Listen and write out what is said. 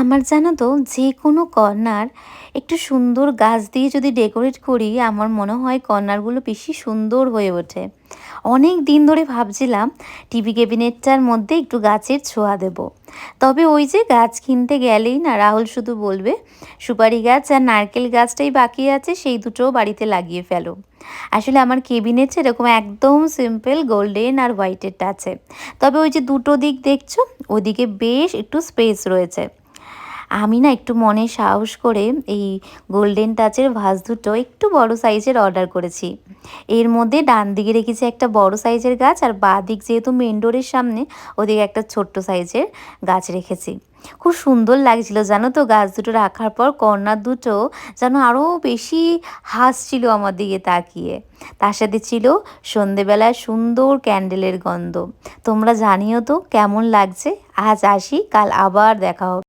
আমার জানো তো, যে কোনো কর্নার একটু সুন্দর গাছ দিয়ে যদি ডেকোরেট করি, আমার মনে হয় কর্নারগুলো বেশি সুন্দর হয়ে ওঠে। অনেক দিন ধরে ভাবছিলাম, টিভি ক্যাবিনেটটার মধ্যে একটু গাছের ছোঁয়া দেব। তবে ওই যে গাছ কিনতে গেলেই না, রাহুল শুধু বলবে, সুপারি গাছ আর নারকেল গাছটাই বাকি আছে, সেই দুটোও বাড়িতে লাগিয়ে ফেলো। আসলে আমার কেবিনেট এরকম একদম সিম্পল, গোল্ডেন আর হোয়াইটের আছে। তবে ওই যে দুটো দিক দেখছ, ওদিকে বেশ একটু স্পেস রয়েছে। আমি না একটু মনে সাহস করে এই গোল্ডেন টাচের ভাস দুটো একটু বড় সাইজের অর্ডার করেছি। এর মধ্যে ডান দিকে রেখেছি একটা বড় সাইজের গাছ আর বাঁ দিক যেহেতু মেন ডোরের সামনে, ওদিকে একটা ছোট্ট সাইজের গাছ রেখেছি। খুব সুন্দর লাগছিল জানো তো গাছ দুটো রাখার পর, কর্নার দুটো যেন আরও বেশি হাসছিল আমার দিকে তাকিয়ে। তার সাথে ছিল সন্ধেবেলায় সুন্দর ক্যান্ডেলের গন্ধ। তোমরা জানিও তো কেমন লাগছে? আজ আসি, কাল আবার দেখা হবে।